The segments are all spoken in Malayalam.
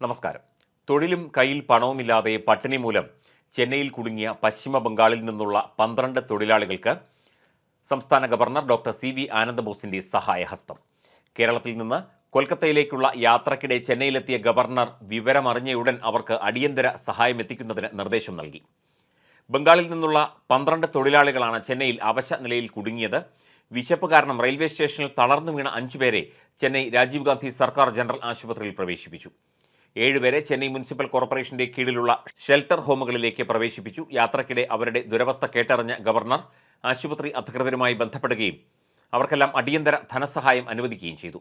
നമസ്കാരം. തൊഴിലും കയ്യിൽ പണവുമില്ലാതെ പട്ടിണി മൂലം ചെന്നൈയിൽ കുടുങ്ങിയ പശ്ചിമ ബംഗാളിൽ നിന്നുള്ള പന്ത്രണ്ട് തൊഴിലാളികൾക്ക് സംസ്ഥാന ഗവർണർ ഡോക്ടർ സി വി ആനന്ദബോസിന്റെ സഹായഹസ്തം. കേരളത്തിൽ നിന്ന് കൊൽക്കത്തയിലേക്കുള്ള യാത്രക്കിടെ ചെന്നൈയിലെത്തിയ ഗവർണർ വിവരമറിഞ്ഞയുടൻ അവർക്ക് അടിയന്തര സഹായം എത്തിക്കുന്നതിന് നിർദ്ദേശം നൽകി. ബംഗാളിൽ നിന്നുള്ള പന്ത്രണ്ട് തൊഴിലാളികളാണ് ചെന്നൈയിൽ അവശ നിലയിൽ കുടുങ്ങിയത്. വിശപ്പ് കാരണം റെയിൽവേ സ്റ്റേഷനിൽ തളർന്നു വീണ അഞ്ചുപേരെ ചെന്നൈ രാജീവ് ഗാന്ധി സർക്കാർ ജനറൽ ആശുപത്രിയിൽ പ്രവേശിപ്പിച്ചു. ഏഴുപേരെ ചെന്നൈ മുനിസിപ്പൽ കോർപ്പറേഷന്റെ കീഴിലുള്ള ഷെൽട്ടർ ഹോമുകളിലേക്ക് പ്രവേശിപ്പിച്ചു. യാത്രക്കിടെ അവരുടെ ദുരവസ്ഥ കേട്ടറിഞ്ഞ ഗവർണർ ആശുപത്രി അധികൃതരുമായി ബന്ധപ്പെടുകയും അവർക്കെല്ലാം അടിയന്തര ധനസഹായം അനുവദിക്കുകയും ചെയ്തു.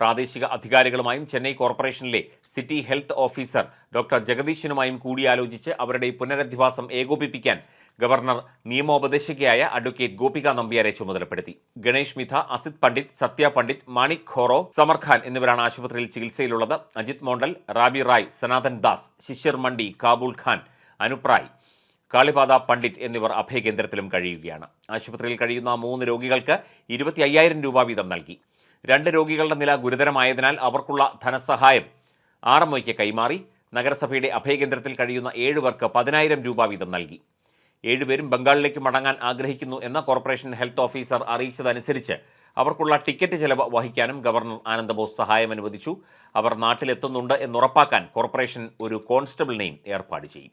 പ്രാദേശിക അധികാരികളുമായും ചെന്നൈ കോർപ്പറേഷനിലെ സിറ്റി ഹെൽത്ത് ഓഫീസർ ഡോക്ടർ ജഗദീശനുമായും കൂടിയാലോചിച്ച് അവരുടെ പുനരധിവാസം ഏകോപിപ്പിക്കാൻ ഗവർണർ നിയമോപദേശകയായ അഡ്വക്കേറ്റ് ഗോപിക നമ്പ്യാരെ ചുമതലപ്പെടുത്തി. ഗണേഷ് മിഥ അസിത് പണ്ഡിറ്റ് സത്യ പണ്ഡിറ്റ് മാണിക് ഖോറോ സമർഖാൻ എന്നിവരാണ് ആശുപത്രിയിൽ ചികിത്സയിലുള്ളത്. അജിത് മോണ്ടൽ റാബി റായ് സനാതൻ ദാസ് ശിശിർ മണ്ഡി കാബൂൾ ഖാൻ അനുപ്രായ് കാളിപാത പണ്ഡിറ്റ് എന്നിവർ അഭയകേന്ദ്രത്തിലും കഴിയുകയാണ്. ആശുപത്രിയിൽ കഴിയുന്ന മൂന്ന് രോഗികൾക്ക് ഇരുപത്തി അയ്യായിരം രൂപ വീതം നൽകി. രണ്ട് രോഗികളുടെ നില ഗുരുതരമായതിനാൽ അവർക്കുള്ള ധനസഹായം ആർ എം കൈമാറി. നഗരസഭയുടെ അഭയകേന്ദ്രത്തിൽ കഴിയുന്ന ഏഴുപേർക്ക് പതിനായിരം രൂപ വീതം നൽകി. ഏഴുപേരും ബംഗാളിലേക്ക് മടങ്ങാൻ ആഗ്രഹിക്കുന്നു എന്ന കോർപ്പറേഷൻ ഹെൽത്ത് ഓഫീസർ അറിയിച്ചതനുസരിച്ച് അവർക്കുള്ള ടിക്കറ്റ് ചെലവ് വഹിക്കാനും ഗവർണർ ആനന്ദബോസ് സഹായം അനുവദിച്ചു. അവർ നാട്ടിലെത്തുന്നുണ്ട് എന്നുറപ്പാക്കാൻ കോർപ്പറേഷൻ ഒരു കോൺസ്റ്റബിളിനെയും ഏർപ്പാട് ചെയ്യും.